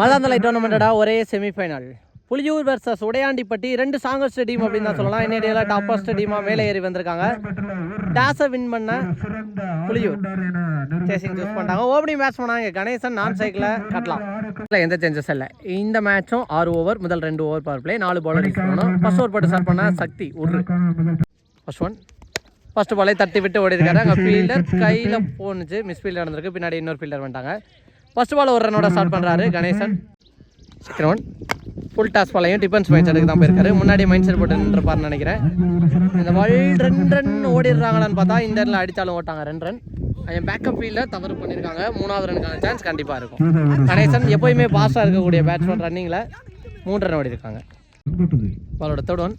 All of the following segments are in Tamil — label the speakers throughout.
Speaker 1: மதாந்தலை டோர்னமெண்டடா ஒரே செமிஃபைனல் புலியூர் வர்சஸ் உடையாண்டிப்பட்டி ரெண்டு ஸ்ட்ராங்கஸ்ட் டீம் அப்படின்னு தான் சொல்லலாம். என்னடியில் டாப் ஃபர்ஸ்ட் டீமாக மேலே ஏறி வந்திருக்காங்க. டாஸை வின் பண்ண புலியூர். சேசிங் சூஸ் பண்ணிட்டாங்க. ஓப்பனிங் மேட்ச் பண்ணாங்க. கணேசன் நான் சைக்கிளை கட்டலாம். இல்லை எந்த சேஞ்சஸ் இல்லை. இந்த மேட்சும் ஆறு ஓவர் முதல் ரெண்டு ஓவர் பவர் பிளே நாலு பாலர் பண்ணணும் ஃபர்ஸ்ட் ஓவர் போட்டு ஸ்டார்ட் பண்ண சக்தி உரு. ஃபர்ஸ்ட் ஒன் ஃபர்ஸ்ட் பாலே தட்டி விட்டு ஓடி இருக்காரு அங்கே ஃபீல்டர் கையில் போனுச்சு மிஸ் ஃபீல்டர் நடந்திருக்கு. பின்னாடி இன்னொரு ஃபீல்டர் வந்துட்டாங்க. ஃபர்ஸ்ட் பால் ஒரு ரனோட ஸ்டார்ட் பண்ணுறாரு கணேசன். செகண்ட் ஃபுல் டாஸ் பாலையும் டிஃபென்ஸ் மைண்ட் செட்டுக்கு தான் போயிருக்காரு. முன்னாடி மைண்ட் செட் போட்டு நின்றுப்பாருன்னு நினைக்கிறேன். இந்த பால் ரெண்டு ரன் ஓடிடுறாங்களான்னு பார்த்தா இந்த இடத்துல அடித்தாலும் ஓட்டாங்க ரெண்டு ரன் என் பேக்கப் ஃபீல்டில் தவறு பண்ணியிருக்காங்க மூணாவது ரனுக்கான சான்ஸ் கண்டிப்பாக இருக்கும். கணேசன் எப்போயுமே பாஸாக இருக்கக்கூடிய பேட்ஸ்மேன் ரன்னிங்கில் மூன்று ரன் ஓடிருக்காங்க. பாலோட தேர்ட் ஒன்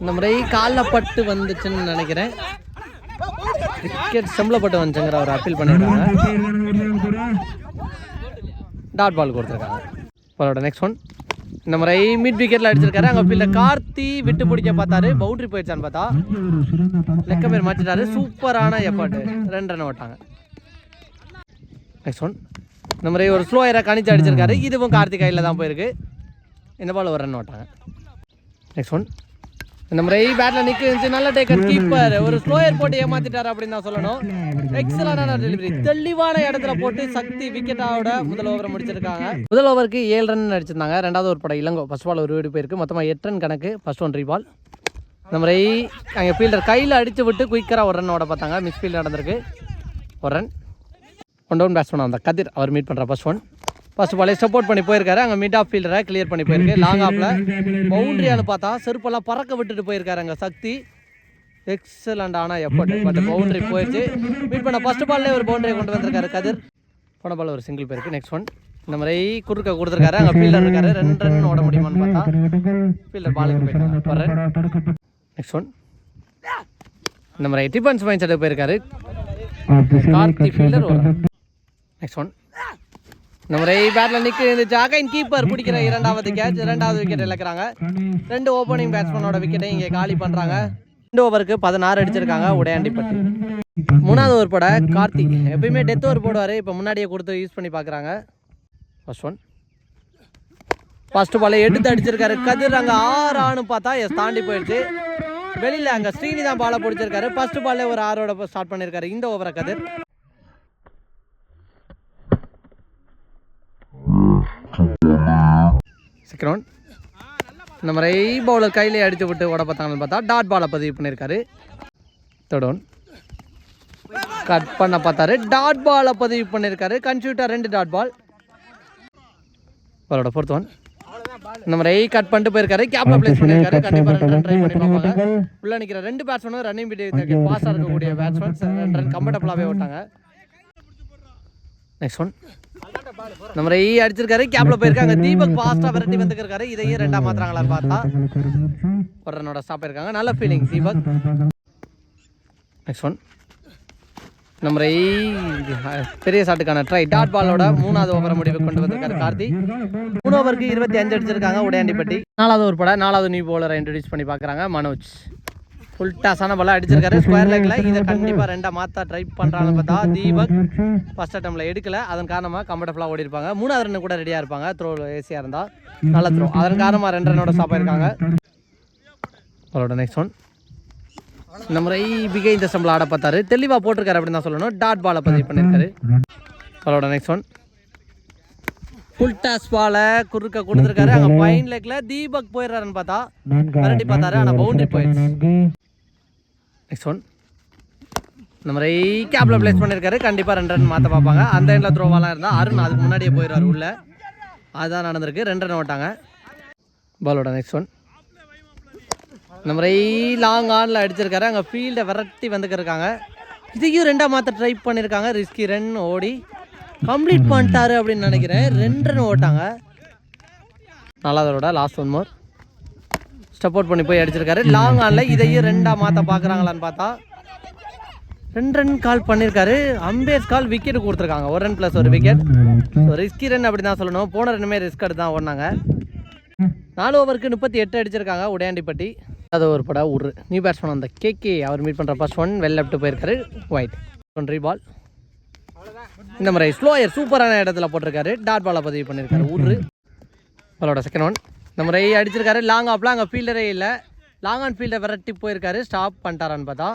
Speaker 1: இந்த முறை காலில் பட்டு வந்துச்சுன்னு நினைக்கிறேன். கிரிக்கெட் செம்பலப்பட்டு வந்துச்சுங்கிற ஒரு அப்பீல் பண்ணியிருக்காங்க டாட் பால் கொடுத்துருக்காங்க. பாலோட நெக்ஸ்ட் ஒன் இந்த முறை மிட் விக்கெட்டில் அடிச்சிருக்காரு. அங்கே பிள்ளை கார்த்தி விட்டு பிடிக்க பார்த்தாரு. பவுண்டரி போயிடுச்சான்னு பார்த்தா. லெக்க பேர் மாற்றிட்டாரு சூப்பரான எப்பாட்டு ரெண்டு ரன் ஓட்டாங்க நெக்ஸ்ட் ஒன் இந்த முறை ஒரு ஸ்லோ ஏரா கணிச்சு அடிச்சிருக்காரு. இதுவும் கார்த்திக் கையில் தான் போயிருக்கு. இந்த பால் ஒரு ரன் ஓட்டாங்க நெக்ஸ்ட் ஒன் இந்த முறை பேட்ல நிற்க இருந்துச்சு. நல்ல டேக்கர் கீப்பர் ஒரு ஸ்லோயர் போட்டு ஏமாத்திட்டாரு அப்படின்னு தான் சொல்லணும். எக்ஸலான டெலிவரி தெளிவான இடத்துல போட்டு சக்தி விக்கெட்டாவோட முதல் ஓவரை முடிச்சிருக்காங்க. முதல் ஓவருக்கு ஏழு ரன் அடிச்சிருந்தாங்க. ரெண்டாவது ஒரு படம் இளங்கோ. ஃபர்ஸ்ட் பால் ஒரு வீடு போயிருக்கு. மொத்தமாக எட்டு ரன் கணக்கு. ஃபர்ஸ்ட் ஒன் பால் இந்த முறை அங்கே ஃபீல்டர் கையில் அடித்து விட்டு குயிக்கராக ஒரு ரன் ஓட பார்த்தாங்க. மிஸ் ஃபீல்டு நடந்திருக்கு. ஒரு ரன் ஒன் டவுன் பேட்ஸ்மேன் அந்த கதிர். அவர் மீட் பண்ணுற ஃபர்ஸ்ட் ஒன் ஃபர்ஸ்ட் பாலே சப்போர்ட் பண்ணி போயிருக்காரு. அங்கே மிட் ஆஃப் ஃபீல்டரை கிளியர் பண்ணி போயிருக்கு. லாங் ஆஃபில் பவுண்டரியானு பார்த்தா செருப்பெல்லாம் பறக்க விட்டுட்டு போயிருக்காரு அங்கே. சக்தி எக்ஸலண்ட் ஆனால் எஃபர்ட் பட் பவுண்ட்ரி போயிடுச்சு மீட் பண்ண ஃபர்ஸ்ட் பால்லே ஒரு பவுண்டரியை கொண்டு வந்திருக்காரு கதிர். போன பால் ஒரு சிங்கிள் போயிருக்கு. நெக்ஸ்ட் ஒன் இந்த மாதிரி குறுக்க கொடுத்துருக்காரு. அங்கே ஃபீல்டர் இருக்காரு. ரெண்டு ரன் ஓட முடியுமான்னு பார்த்தா ஃபீல்டர் பாலுக்கு போயிருக்காரு நெக்ஸ்ட் ஒன் இந்த மாதிரி டிஃபன்ஸ் மைண்ட் செட்டுக்கு போயிருக்காரு கார்த்தி ஃபீல்டர் நெக்ஸ்ட் ஒன் இந்த முறை பேட்டில் நிற்க இருந்துச்சு அகைன் கீப்பர் பிடிக்கிற இரண்டாவது கேட்ச் இரண்டாவது விக்கெட் இழக்கிறாங்க. ரெண்டு ஓப்பனிங் பேட்ஸ்மேனோட விக்கெட்டை இங்கே காலி பண்ணுறாங்க ரெண்டு ஓவருக்கு பதினாறு அடிச்சிருக்காங்க உடையாண்டிப்பட்டி மூணாவது ஓவர் போட கார்த்தி எப்பயுமே டெத் ஓவர் போடுவார் இப்போ முன்னாடியே கொடுத்து யூஸ் பண்ணி பார்க்குறாங்க ஃபர்ஸ்ட் ஒன் ஃபர்ஸ்ட் பால எடுத்து அடிச்சிருக்காரு. கதிர் அங்கே ஆறு ஆணு பார்த்தா எஸ் தாண்டி போயிடுச்சு. வெளியில் அங்கே ஸ்ரீனி தான் பாலை பிடிச்சிருக்காரு. ஃபர்ஸ்ட் பாலே ஒரு ஆறோட ஸ்டார்ட் பண்ணியிருக்காரு இந்த ஓவரை கதிர். செகண்ட் ஒன் இந்த மாதிரி பவுலர் கையிலே அடித்து விட்டு ஓட பார்த்தாங்கன்னு பார்த்தா டாட் பாலை பதிவு பண்ணியிருக்காரு. தொடோன் கட் பண்ண பார்த்தாரு. டாட் பாலை பதிவு பண்ணியிருக்காரு. கன்சியூட்டர் ரெண்டு டாட் பால் பாலோட பொறுத்தவன் ஒன் இந்த மாதிரி கட் பண்ணிட்டு போயிருக்காரு. கேப்ல பிளேஸ் பண்ணியிருக்காரு. கண்டிப்பாக ரன் ட்ரை பண்ணி பார்ப்பாங்க. உள்ள நிற்கிற ரெண்டு பேட்ஸ்மேனும் ரன்னிங் பிடி பாஸாக இருக்கக்கூடிய பேட்ஸ்மேன்ஸ் ரெண்டு ரன் கம்ஃபர்டபுளாகவே விட்டாங்க. நெக்ஸ்ட் ஒன் நம்ம மாதிரி அடிச்சிருக்காரு கேப்ல போயிருக்காங்க. தீபக் பாஸ்டா விரட்டி வந்துருக்காரு இதையும் ரெண்டா மாத்துறாங்களா பார்த்தா. ஒரு ஸ்டாப் இருக்காங்க நல்ல ஃபீலிங் தீபக். நெக்ஸ்ட் ஒன் நம்ம பெரிய ஷாட்டுக்கான ட்ரை டாட் பாலோட மூணாவது ஓவர் முடிவு கொண்டு வந்திருக்காரு கார்த்தி. மூணு ஓவருக்கு இருபத்தி அஞ்சு அடிச்சிருக்காங்க உடையாண்டிப்பட்டி. நாலாவது ஒரு பட நாலாவது நியூ போலரை இன்ட்ரடியூஸ் பண்ணி பார்க்குறாங்க மனோஜ். ஃபுல் டாஸான பாலா அடிச்சிருக்காரு. ஸ்கொயர் லெக்கில் இதை கண்டிப்பாக ரெண்டா மாற்றா ட்ரை பண்ணுறாங்கன்னு பார்த்தா தீபக் ஃபர்ஸ்ட் அட்டம்ல எடுக்கல. அதன் காரணமாக கம்ஃபர்டபுளாக ஓடி இருப்பாங்க மூணாவது ரன் கூட ரெடியாக இருப்பாங்க. த்ரோ ஏசியாக இருந்தால் நல்ல த்ரோ அதன் காரணமாக ரெண்டு ரன்னோட ஸ்டாப் ஆயிருக்காங்க. அவரோட நெக்ஸ்ட் ஒன் இந்த முறை பிகை இந்த சம்பளம் ஆட பார்த்தாரு. தெளிவாக போட்டிருக்காரு அப்படின்னு தான் சொல்லணும். டாட் பாலை பதிவு பண்ணியிருக்காரு. அவரோட நெக்ஸ்ட் ஒன் ஃபுல் டாஸ் பாலை குறுக்க கொடுத்துருக்காரு. அங்கே ஃபைன் லெக்கில் தீபக் போயிடுறாருன்னு பார்த்தா விரட்டி பார்த்தாரு. ஆனால் பவுண்டரி போயிடுச்சு. நெக்ஸ்ட் ஒன் இந்த மாதிரி கேப்பில் ப்ளேஸ் பண்ணியிருக்காரு. கண்டிப்பாக ரெண்டு ரன் மாற்ற பார்ப்பாங்க. அந்த எண்டில் த்ரோவாலாம் இருந்தால் அருண் அதுக்கு முன்னாடியே போயிடுவார் உள்ள. அதுதான் நடந்திருக்கு. ரெண்டு ரன் ஓட்டாங்க. பாலோட நெக்ஸ்ட் ஒன் இந்த மாதிரி லாங் ஆனில் அடிச்சிருக்காரு. அங்கே ஃபீல்டை விரட்டி வந்துக்கிருக்காங்க இதையும் ரெண்டாக மாற்ற ட்ரை பண்ணியிருக்காங்க ரிஸ்கி ரன் ஓடி கம்ப்ளீட் பண்ணிட்டாரு அப்படின்னு நினைக்கிறேன். ரெண்டு ரன் ஓட்டாங்க. நாலாவதோட லாஸ்ட் ஒன் மோர் சப்போர்ட் பண்ணி போய் அடிச்சிருக்காரு. லாங் ஆனில் இதையும் ரெண்டாக மாற்ற பார்க்குறாங்களான்னு பார்த்தா ரெண்டு ரன் கால் பண்ணியிருக்காரு அம்பேஸ் கால் விக்கெட் கொடுத்துருக்காங்க. ஒரு ரன் ப்ளஸ் ஒரு விக்கெட் ரிஸ்கி ரன் அப்படி தான் சொல்லணும். போன ரெண்டுமே ரிஸ்க் எடுத்து தான் ஓடினாங்க. நாலு ஓவருக்கு முப்பத்தி எட்டு அடிச்சிருக்காங்க. உடையாண்டிப்பட்டி. அது ஒரு படம் உரு. நியூ பேட்ஸ்மேன் அந்த கேகே அவர் மீட் பண்ணுற ஃபர்ஸ்ட் ஒன் வெல் லெஃப்ட் போயிருக்காரு. ஒயிட் ஒன்றி பால் இந்த முறை ஸ்லோயர் சூப்பரான இடத்துல போட்டிருக்காரு. டாட் பாலை பதிவு பண்ணியிருக்காரு ஊரு பாலோட செகண்ட் ஒன் இந்த முறை அடிச்சிருக்காரு. லாங் ஆப்லாம் அங்கே ஃபீல்டரே இல்லை. லாங் ஆன் ஃபீல்டை விரட்டி போயிருக்காரு. ஸ்டாப் பண்ணிட்டாரான்னு பார்த்தா.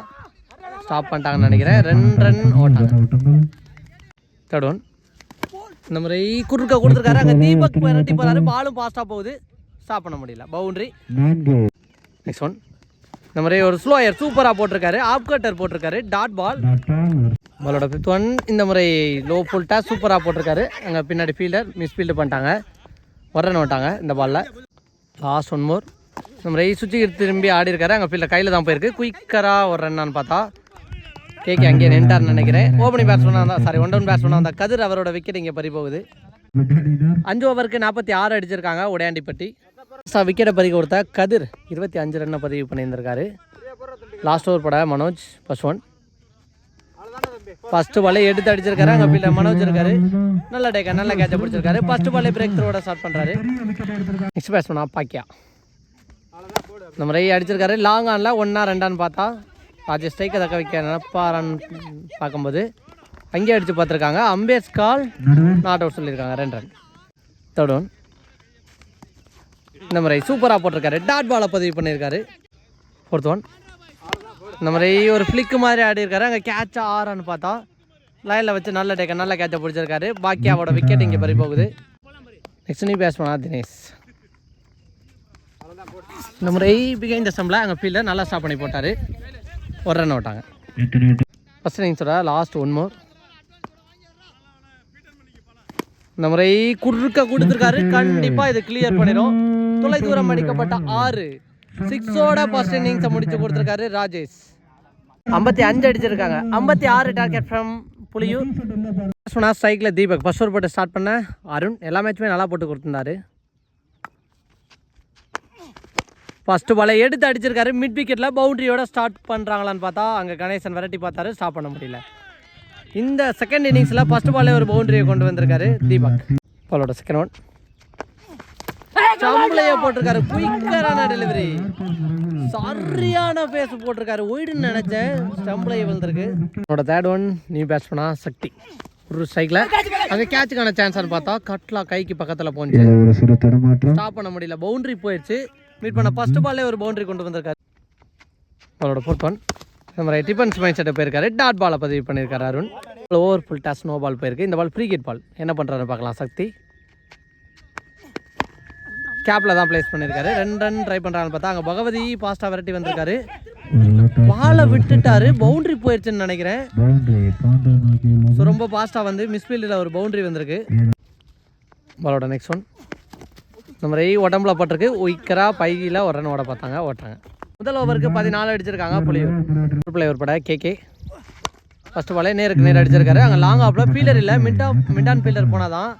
Speaker 1: ஸ்டாப் பண்ணிட்டாங்கன்னு நினைக்கிறேன். ரெண்டு ரன் ஓட்டாங்க. தேர்ட் ஒன் இந்த முறை குறுக்க கொடுத்துருக்காரு. அங்கே தீபக் விரட்டி போகிறாரு பாலும் ஃபாஸ்ட்டாக போகுது. ஸ்டாப் பண்ண முடியல. பவுண்டரி நெக்ஸ்ட் ஒன் இந்த மாதிரி ஒரு ஸ்லோயர் சூப்பராக போட்டிருக்காரு. ஆப் கட்டர் போட்டிருக்காரு. டாட் பால் பாலோட ஃபிஃப்த் ஒன் இந்த முறை லோ ஃபுல்ட்டாக சூப்பராக போட்டிருக்காரு. அங்கே பின்னாடி ஃபீல்டர் மிஸ் ஃபீல்டு பண்ணிட்டாங்க. ஒரு விட்டாங்க இந்த பாலில் லாஸ்ட் ஒன் மோர் இந்த முறை சுற்றி திரும்பி ஆடி இருக்காரு. அங்கே ஃபீல்டர் கையில் தான் போயிருக்கு. குயிக்கராக ஒரு ரன்னான்னு பார்த்தா. கேகே அங்கேயே நின்ட்டார்னு நினைக்கிறேன். ஓப்பனிங் பேட்ஸ்மேனாக இருந்தால் சாரி ஒன் டவுன் பேட்ஸ்மேனாக இருந்தால் கதிர் அவரோட விக்கெட் இங்கே பறி போகுது. அஞ்சு ஓவருக்கு நாற்பத்தி ஆறு அடிச்சிருக்காங்க. உடையாண்டிப்பட்டி. சார் விக்கெட்டை பறி கொடுத்த கதிர் இருபத்தி அஞ்சு ரன்னை பதிவு பண்ணியிருந்திருக்காரு. லாஸ்ட் ஓவர் பட மனோஜ் ஒன் ஃபர்ஸ்ட் பாலே எடுத்து அடிச்சிருக்காரு அங்கே ஃபீல்டர் மனோஜ் இருக்காரு நல்ல டேக்கா நல்ல கேட்ச பிடிச்சிருக்காரு. ஃபர்ஸ்ட் பாலே பிரேக் த்ரோட ஸ்டார்ட் பண்ணுறாரு நெக்ஸ்ட் பண்ணா பாக்கியா. இந்த முறை அடிச்சிருக்காரு. லாங் ஆனில் ஒன்றா ரெண்டான்னு பார்த்தா ராஜ ஸ்ட்ரைக்கை தக்க வைக்க நினப்பாரான்னு பார்க்கும்போது அங்கேயே அடித்து பார்த்துருக்காங்க. அம்பேஸ் கால் நாட் அவுட் சொல்லியிருக்காங்க. ரெண்டு ரன் தேர்ட் ஒன் இந்த முறை சூப்பராக போட்டிருக்காரு. டாட் பாலை பதிவு பண்ணியிருக்காரு. ஃபோர்த் ஒன் இந்த மாதிரி ஒரு ஃப்ளிக்கு மாதிரி ஆடி இருக்காரு. அங்கே கேட்சா ஆறான்னு பார்த்தா லைனில் வச்சு நல்ல டேக்க நல்ல கேட்சை பிடிச்சிருக்காரு. பாக்கியாவோட விக்கெட் இங்கே பறி போகுது. நெக்ஸ்ட் நீ பேட்ஸ்மேனா தினேஷ். இந்த முறை பிகைண்ட் ஸ்டம்பில் அங்கே ஃபீல்டர் நல்லா ஸ்டாப் பண்ணி போட்டார். ஒரு ரன் விட்டாங்க. ஃபஸ்ட் இன்னிங்ஸோட லாஸ்ட் ஒன் மோர் இந்த முறை குறுக்க கொடுத்துருக்காரு. கண்டிப்பாக இது கிளியர் பண்ணிடும் தொலை தூரம் அடிக்கப்பட்ட ஆறு. சிக்ஸோட ஃபர்ஸ்ட் இன்னிங்ஸை முடிச்சு கொடுத்துருக்காரு ராஜேஷ். ஐம்பத்தி அஞ்சு அடிச்சிருக்காங்க. ஐம்பத்தி ஆறு டார்கெட் ஃப்ரம் புலியூர் சொன்னா ஸ்ட்ரைக்கில் தீபக். ஃபர்ஸ்ட் ஓவர் போட்டு ஸ்டார்ட் பண்ண அருண். எல்லா மேட்சுமே நல்லா போட்டு கொடுத்துருந்தாரு. ஃபஸ்ட்டு பாலை எடுத்து அடிச்சிருக்காரு. மிட் விக்கெட்டில் பவுண்டரியோட ஸ்டார்ட் பண்ணுறாங்களான்னு பார்த்தா அங்கே கணேசன் வெரைட்டி பார்த்தாரு. ஸ்டாப் பண்ண முடியல. இந்த செகண்ட் இன்னிங்ஸில் ஃபஸ்ட்டு பாலே ஒரு பவுண்டரியை கொண்டு வந்திருக்காரு தீபக். பாலோட செகண்ட் ஒன் சம்பளைய போட்டிருக்காரு. குயிக்கரான டெலிவரி சரியான பேஸ் போட்டிருக்காரு. ஒய்டுன்னு நினைச்சேன். ஸ்டம்பிளைய விழுந்திருக்கு. என்னோட தேர்ட் ஒன் நியூ பேட்ஸ்மனா சக்தி. ஒரு ஸ்ட்ரைக்கில் அங்கே கேட்சுக்கான சான்ஸ்னு பார்த்தா கட்லா கைக்கு பக்கத்தில் போச்சு
Speaker 2: ஒரு சிறு தடுமாற்றம்.
Speaker 1: ஸ்டாப் பண்ண முடியல. பவுண்டரி போயிடுச்சு மீட் பண்ண ஃபர்ஸ்ட் பால்லே ஒரு பவுண்டரி கொண்டு வந்திருக்காரு. அவரோட ஃபோர்த் ஒன் இந்த மாதிரி டிஃபன்ஸ் மைண்ட் செட்டை போயிருக்காரு. டாட் பாலை பதிவு பண்ணியிருக்காரு Arun. Over full toss no ball போயிருக்கு. இந்த பால் ஃப்ரீ கிட் பால் என்ன பண்ணுறாரு பார்க்கலாம். சக்தி. கேப்பில் தான் ப்ளேஸ் பண்ணியிருக்காரு ரெண்டு ரன் ட்ரை பண்ணுறான்னு பார்த்தா அங்கே பகவதி பாஸ்ட்டாக விரட்டி வந்திருக்காரு. பாலை விட்டுட்டாரு. பவுண்டரி போயிடுச்சுன்னு நினைக்கிறேன். ஸோ ரொம்ப ஃபாஸ்ட்டாக வந்து மிஸ்ஃபீல்டில் ஒரு பவுண்டரி வந்திருக்கு. பாலோட நெக்ஸ்ட் ஒன் இந்த மாதிரி உடம்புல பட்டிருக்கு. உயிக்கரா பையில ஒரு ரன் ஓட பார்த்தாங்க ஓட்டாங்க முதல் ஓவருக்கு பதினாலு அடிச்சிருக்காங்க புலியூர். பிளேயர் பட கேகே ஃபஸ்ட் பாலே நேருக்கு நேர் அடிச்சிருக்காரு. அங்கே லாங் ஆஃபில் ஃபீல்டர் இல்லை. Mid off mid on fielder போனால் தான்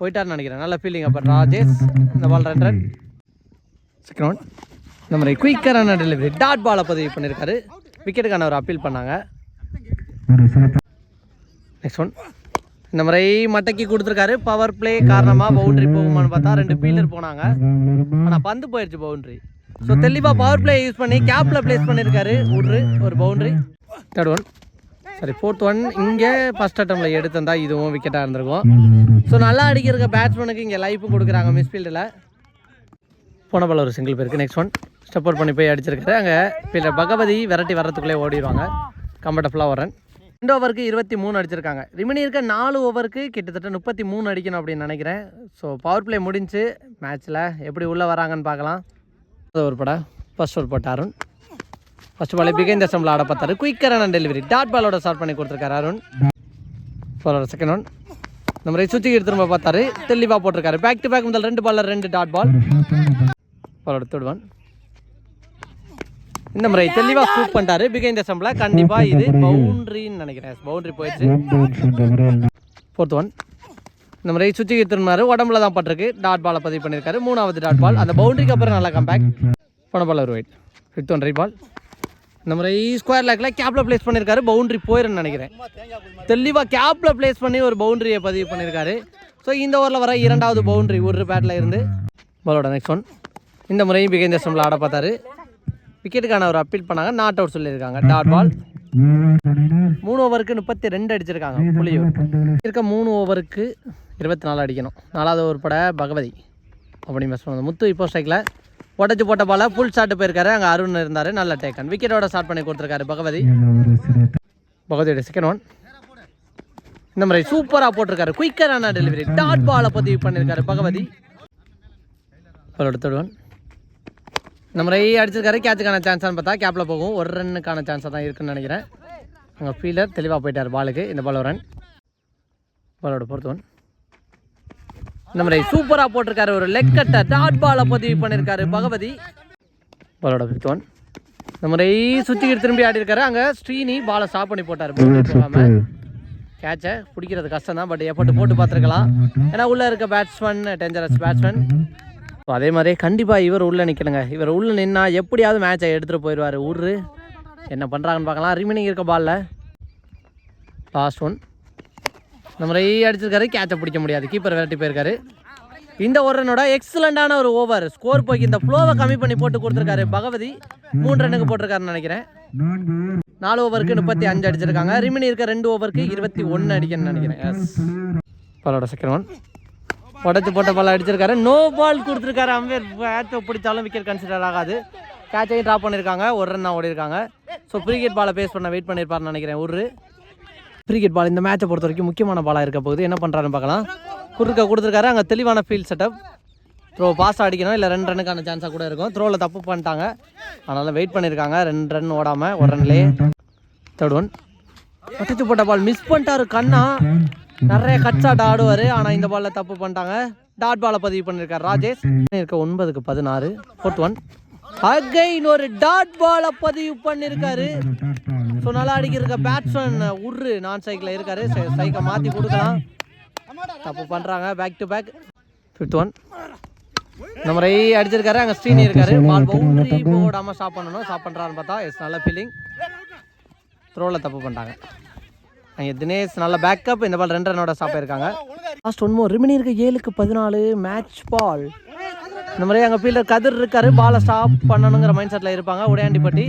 Speaker 1: போயிட்டார்னு நினைக்கிறேன். நல்ல ஃபீலிங் அப்போ ராஜேஷ் இந்த பால் ரன் ரன் ஒன் இந்த மாதிரி குயிக்கரான டெலிவரி டாட் பாலை பதிவு பண்ணியிருக்காரு விக்கெட்டுக்கான ஒரு அப்பீல் பண்ணாங்க. நெக்ஸ்ட் ஒன் இந்த மாதிரி மட்டைக்கு கொடுத்துருக்காரு. பவர் ப்ளே காரணமாக பவுண்டரி போகுமான்னு பார்த்தா ரெண்டு ஃபீல்டர் போனாங்க. ஆனால் பந்து போயிடுச்சு பவுண்டரி ஸோ தெளிவாக பவர் பிளே யூஸ் பண்ணி கேப்பில் ப்ளேஸ் பண்ணியிருக்காரு விட்ரு ஒரு பவுண்டரி தேர்ட் ஒன் சரி ஃபோர்த் ஒன் இங்கே ஃபஸ்ட் அட்டம்பில் எடுத்திருந்தா இதுவும் விக்கெட்டாக இருந்திருக்கும். ஸோ நல்லா அடிக்கிறக்க பேட்ஸ்மேனுக்கு இங்கே லைஃப்பும் கொடுக்குறாங்க மிஸ்ஃபீல்டில் போன பால் ஒரு சிங்கிள் பேருக்கு. நெக்ஸ்ட் ஒன் ஸ்டெப் அவுட் பண்ணி போய் அடிச்சிருக்காரு. அங்கே ஃபீல்டர் பகவதி விரட்டி வர்றதுக்குள்ளே ஓடிடுவாங்க. கம்ஃபர்டபுளாக வரன் ரெண்டு ஓவருக்கு இருபத்தி மூணு அடிச்சிருக்காங்க. ரிமினி இருக்க நாலு ஓவருக்கு கிட்டத்தட்ட முப்பத்தி மூணு அடிக்கணும் அப்படின்னு நினைக்கிறேன். ஸோ பவர் பிளே முடிஞ்சு மேட்ச்சில் எப்படி உள்ளே வராங்கன்னு பார்க்கலாம். ஒரு பட ஃபர்ஸ்ட் ஓவர் போட்ட அருண். ஃபர்ஸ்ட் பாலே பிகைந்த ஸ்டம்பில் ஆட பார்த்தாரு குயிக்கரான டெலிவரி டாட் பாலோட ஸ்டார்ட் பண்ணி கொடுத்துருக்காரு அருண். ஃபாலோட செகண்ட் ஒன் இந்த மாதிரி சுற்றி திரும்ப பார்த்தாரு. தெளிவாக போட்டிருக்காரு. பேக் டு பேக் முதல் ரெண்டு பால்ல ரெண்டு டாட் பால் பால் எடுத்துடுவான் இந்த முறை தெளிவாக ஸ்கூப் பண்ணிட்டாரு. பிகைந்த ஸ்டம்பில் கண்டிப்பாக இது பவுண்டரின்னு நினைக்கிறேன். பவுண்டரி போயிடுச்சு. ஃபோர்த் ஒன் இந்த மாதிரி சுற்றி திரும்பினாரு உடம்புல தான் பட்டிருக்கு. டாட் பாலை பதிவு பண்ணியிருக்காரு. மூணாவது டாட் பால் அந்த பவுண்டரிக்கு அப்புறம் நல்லா கம்பேக் போன பால் ஒரு wide fifth one right ball இந்த மாதிரி ஸ்கொயர் லேக்கில் கேப்பில் ப்ளேஸ் பண்ணியிருக்காரு பவுண்டரி போயிருன்னு நினைக்கிறேன். தெளிவாக கேப்பில் ப்ளேஸ் பண்ணி ஒரு பவுண்டரியை பதிவு பண்ணியிருக்காரு ஸோ இந்த ஓவரில் வர இரண்டாவது பவுண்டரி ஒரு பேட்டில் இருந்து. பாலோட நெக்ஸ்ட் ஒன் இந்த முறையும் பிகைந்த ஸ்டம்பில் ஆட பார்த்தாரு. விக்கெட்டுக்கான ஒரு அப்பீல் பண்ணாங்க. நாட் அவுட் சொல்லியிருக்காங்க. டாட் பால் மூணு ஓவருக்கு முப்பத்தி ரெண்டு அடிச்சிருக்காங்க. புலியூர் இருக்க மூணு ஓவருக்கு இருபத்தி நாலு அடிக்கணும். நாலாவது ஓவர் பட பகவதி. அப்படி மிஸ் பண்ணுது. முத்து இப்போ ஸ்ட்ரைக்கில் உடச்சி போட்ட பால ஃபுல் ஷாட் போயிருக்காரு. அங்கே அருண் இருந்தார். நல்ல டேக்கன் விக்கெட்டோட ஸ்டார்ட் பண்ணி கொடுத்துருக்காரு பகவதி. பகவதியோட செகண்ட் ஒன் இந்த மாதிரி சூப்பராக போட்டிருக்காரு. குயிக்கரான டெலிவரி டாட் பாலை பதிவு பண்ணியிருக்காரு பகவதி. அவரோட தேர்ட் இந்த மாதிரி அடிச்சிருக்காரு. கேட்சுக்கான சான்ஸான்னு பார்த்தா கேப்பில் போகும். ஒரு ரன்னுக்கான சான்ஸாக தான் இருக்குன்னு நினைக்கிறேன். அங்கே ஃபீல்டர் தெளிவாக போயிட்டார் பாலுக்கு இந்த பால் ஒரு ரன் பாலோட பொறுத்தவன் இந்த மாதிரி சூப்பராக போட்டிருக்காரு ஒரு லெக் கட்டை டாட் பாலை பதிவு பண்ணியிருக்காரு பகவதி. பாலோட ஃபிஃப்த் ஒன் இந்த மாதிரி சுற்றிக்கிட்டு திரும்பி ஆடி இருக்காரு அங்கே ஸ்ரீனி பாலை ஸ்டாப் பண்ணி போட்டார் கேட்சை பிடிக்கிறது கஷ்டம் தான் பட் எஃபர்ட் போட்டு பார்த்துருக்கலாம். ஏன்னா உள்ளே இருக்க பேட்ஸ்மேன் டேஞ்சரஸ் பேட்ஸ்மேன் அதே மாதிரி கண்டிப்பாக இவர் உள்ளே நிற்கணுங்க இவர் உள்ளே நின்னா எப்படியாவது மேட்சை எடுத்துகிட்டு போயிடுவார் உரு என்ன பண்ணுறாங்கன்னு பார்க்கலாம். ரிமைனிங் இருக்க பாலில் லாஸ்ட் ஒன் இந்த மாதிரி அடிச்சிருக்காரு கேட்சை பிடிக்க முடியாது. கீப்பர் விரட்டி போயிருக்காரு. இந்த ஒரு ரன்னோட எக்ஸலண்டான ஒரு ஓவர் ஸ்கோர் போய் இந்த ஃப்ளோவை கம்மி பண்ணி போட்டு கொடுத்துருக்காரு பகவதி. மூணு ரன்னுக்கு போட்டிருக்காருன்னு நினைக்கிறேன். நாலு ஓவருக்கு முப்பத்தி அஞ்சு அடிச்சிருக்காங்க. ரிமினி இருக்க ரெண்டு ஓவருக்கு இருபத்தி ஒன்று அடிக்கணும்னு நினைக்கிறேன். எஸ் பாலோட செகண்ட் ஒன் உடச்சி போட்ட பால் அடிச்சிருக்காரு. நோ பால் கொடுத்துருக்காரு அம்பேர் பேட்டை பிடிச்சாலும் விக்கெட் கன்சிடர் ஆகாது. கேட்சையும் ட்ராப் பண்ணியிருக்காங்க ஒரு ரன் தான் ஓடிருக்காங்க ஸோ கிரிக்கெட் பாலை பேஸ் பண்ண வெயிட் பண்ணியிருப்பாருன்னு நினைக்கிறேன். ஒரு கிரிக்கெட் பால் இந்த மேட்சை பொறுத்த வரைக்கும் முக்கியமான பாலாக இருக்க போகுது. என்ன பண்ணுறாருன்னு பார்க்கலாம். குறுக்க கொடுத்துருக்காரு. அங்கே தெளிவான ஃபீல்ட் செட்டப் த்ரோ பாஸ் அடிக்கணும். இல்லை ரெண்டு ரன்னுக்கான சான்ஸாக கூட இருக்கும். த்ரோவில் தப்பு பண்ணிட்டாங்க. அதனால் வெயிட் பண்ணியிருக்காங்க ரெண்டு ரன் ஓடாமல் ஒரு ரன்லேயே தேர்ட் ஒன் அடிச்சு போட்ட பால் மிஸ் பண்ணிட்டாரு கண்ணா. நிறைய கட் ஷாட் ஆடுவார். ஆனால் இந்த பாலில் தப்பு பண்ணிட்டாங்க. டாட் பாலை பதிவு பண்ணியிருக்காரு ராஜேஷ். இருக்க ஒன்பதுக்கு பதினாறு. ஃபோர்த் ஒன் அகைன் ஒரு டாட் பாலை பதிவு பண்ணியிருக்காரு ஸோ நல்லா அடிக்கிற பேட்ஸ்மேன் உரு நான் சைக்கிளில் இருக்காரு. சைக்கை மாற்றி கொடுக்கலாம். தப்பு பண்ணுறாங்க back to back fifth one இந்த மாதிரி அடிச்சிருக்காரு அங்கே ஸ்ரீனி இருக்காரு. பால் பவுண்டரி போடாமல் ஸ்டாப் பண்ணணும். ஸ்டாப் பண்ணுறான்னு பார்த்தா எஸ் நல்ல ஃபீலிங் த்ரோவில் தப்பு பண்ணிட்டாங்க. அங்கே தினேஷ் நல்ல பேக்கப் இந்த பால் ரெண்டு ரனோட ஸ்டாப் ஆயிருக்காங்க லாஸ்ட் ஒன் மோர் ரிமினி இருக்க ஏழுக்கு பதினாலு. மேட்ச் பால் இந்த மாதிரி அங்கே ஃபீல்டர் கதிர் இருக்காரு. பாலை ஸ்டாப் பண்ணணுங்கிற மைண்ட் செட்டில் இருப்பாங்க. உடையாண்டிப்பட்டி.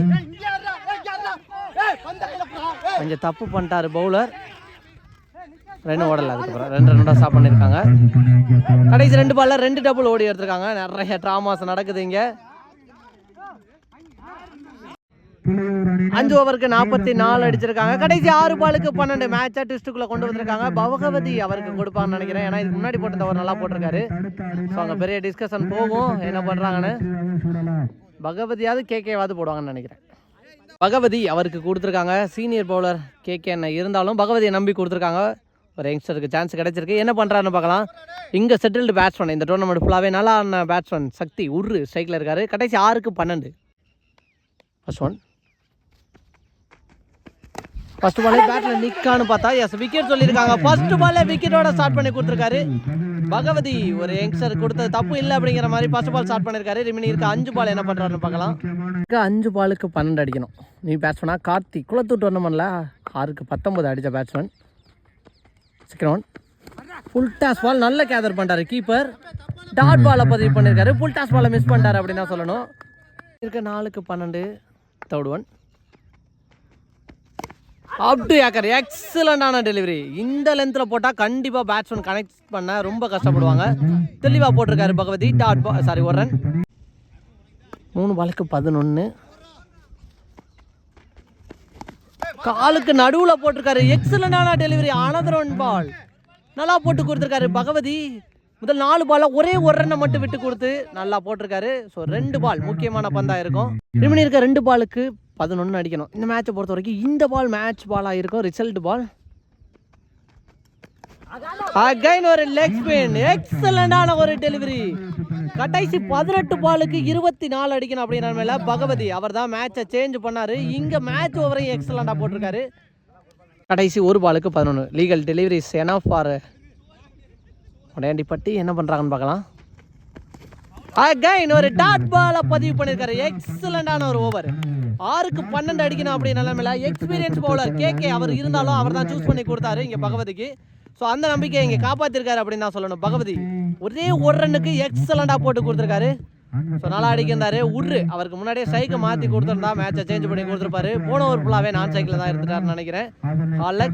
Speaker 1: கொஞ்சம் தப்பு பண்ணிட்டாரு பவுலர். ரெண்டு ஓடல அதுக்கப்புறம். ரெண்டு ரன்னோட ஸ்டாப் பண்ணியிருக்காங்க கடைசி ரெண்டு பால்ல ரெண்டு டபுள் ஓடி எடுத்திருக்காங்க. நிறைய ட்ராமாஸ் நடக்குது இங்க. அஞ்சு ஓவருக்கு நாற்பத்தி நாலு அடிச்சிருக்காங்க. கடைசி ஆறு பாலுக்கு பன்னெண்டு மேட்சா டிஸ்டுக்குள்ள கொண்டு வந்திருக்காங்க. பகவதி அவருக்கு கொடுப்பாங்கன்னு நினைக்கிறேன். ஏன்னா இதுக்கு முன்னாடி போட்டு நல்லா போட்டிருக்காரு. ஸோ அங்கே பெரிய டிஸ்கஷன் போகும். என்ன பண்ணுறாங்கன்னு பகவதியாவது கேகேவாவது போடுவாங்கன்னு நினைக்கிறேன். பகவதி அவருக்கு கொடுத்துருக்காங்க. சீனியர் பவுலர் கே கே என்ன இருந்தாலும் பகவதியை நம்பி கொடுத்துருக்காங்க. ஒரு யங்ஸ்டருக்கு சான்ஸ் கிடைச்சிருக்கு. என்ன பண்ணுறாருன்னு பார்க்கலாம். இங்கே செட்டில்டு பேட்ஸ்மேன் இந்த டோர்னமெண்ட் ஃபுல்லாகவே நல்லா ஆடின பேட்ஸ்மேன் சக்தி உரு ஸ்ட்ரைக்கில் இருக்காரு. கடைசி ஆறுக்கு பன்னெண்டு. ஃபர்ஸ்ட் ஒன் ஃபர்ஸ்ட் பாலே பேட்ல நிக்கான்னு பார்த்தா எஸ் விக்கெட் சொல்லியிருக்காங்க. ஃபர்ஸ்ட் பாலே விக்கெட்டோட ஸ்டார்ட் பண்ணி கொடுத்துருக்காரு. பகவதி ஒரு யங்ஸ்டர் கொடுத்தது தப்பு இல்லை அப்படிங்கிற மாதிரி ஃபர்ஸ்ட் பால் ஸ்டார்ட் பண்ணியிருக்காரு. ரிமினி இருக்க அஞ்சு பால் என்ன பண்ணுறாருன்னு பார்க்கலாம். இருக்க அஞ்சு பாலுக்கு பன்னெண்டு அடிக்கணும். நீ பேட்ஸ்மேனா கார்த்தி குளத்தூர் டோர்னமெண்ட்டில் ஆறுக்கு பத்தொன்பது அடித்த பேட்ஸ்மேன் சிக்கன் ஒன் ஃபுல் டாஸ் பால் நல்ல கேதர் பண்ணிட்டாரு. கீப்பர் டாட் பாலை பதிவு பண்ணியிருக்காரு. ஃபுல் டாஸ் பாலை மிஸ் பண்ணிட்டாரு அப்படின்னு சொல்லணும். இருக்க நாலுக்கு பன்னெண்டு. தேர்ட் ஒன் அப் டு ஏக்கர் எக்ஸலண்டான டெலிவரி இந்த லென்த்தில் போட்டால் கண்டிப்பாக பேட்ஸ்மேன் கனெக்ட் பண்ண ரொம்ப கஷ்டப்படுவாங்க. தெளிவாக போட்டிருக்காரு பகவதி. டாட் பா சாரி ஒரு ரன் மூணு பாலுக்கு பதினொன்று காலுக்கு நடுவில் போட்டிருக்காரு. எக்ஸலண்டான டெலிவரி அனதர் ஒன் பால் நல்லா போட்டு கொடுத்துருக்காரு பகவதி. முதல் நாலு பால்ல ஒரே ஒரு ரன்னை மட்டும் விட்டு கொடுத்து நல்லா போட்டிருக்காரு. ஸோ ரெண்டு பால் முக்கியமான பந்தா இருக்கும். ரிமினி இருக்க ரெண்டு பாலுக்கு பதினொன்று அடிக்கணும். இந்த மேட்சை பொறுத்த வரைக்கும் இந்த பால் மேட்ச் பாலாக இருக்கும். ரிசல்ட் பால் அகைன் ஒரு லெக் ஸ்பின் எக்ஸலண்டான ஒரு டெலிவரி கடைசி பதினெட்டு பாலுக்கு இருபத்தி நாலு அடிக்கணும் அப்படிங்கிற மேல பகவதி. அவர் தான் மேட்சை சேஞ்ச் பண்ணாரு. இங்க மேட்ச் ஓவரையும் எக்ஸலண்டா போட்டிருக்காரு. கடைசி ஒரு பாலுக்கு பதினொன்று legal deliveries off for Udayandipatti என்ன பண்ணுறாங்கன்னு பார்க்கலாம். அகைன் ஒரு டாட் பாலை பதிவு பண்ணியிருக்காரு. எக்ஸலண்டான ஒரு ஓவர் ஆறுக்கு பன்னெண்டு அடிக்கணும் அப்படி நிலைமையில எக்ஸ்பீரியன்ஸ் பவுலர் கேகே அவர் இருந்தாலும் அவர் தான் சூஸ் பண்ணி கொடுத்தாரு இங்கே பகவதிக்கு. ஸோ அந்த நம்பிக்கையை இங்கே காப்பாற்றிருக்காரு அப்படின்னு தான் சொல்லணும். பகவதி ஒரே ஒரு ரன்னுக்கு எக்ஸலண்டாக போட்டு கொடுத்துருக்காரு. ஸோ நல்லா அடிக்கிறாரு உரு அவருக்கு முன்னாடியே சைக்கை மாற்றி கொடுத்துருந்தா மேட்சை சேஞ்ச் பண்ணி கொடுத்துருப்பாரு. போன ஒரு ஃபுல்லாகவே நான் சைக்கிள் தான் இருந்துட்டாருன்னு நினைக்கிறேன். காலைல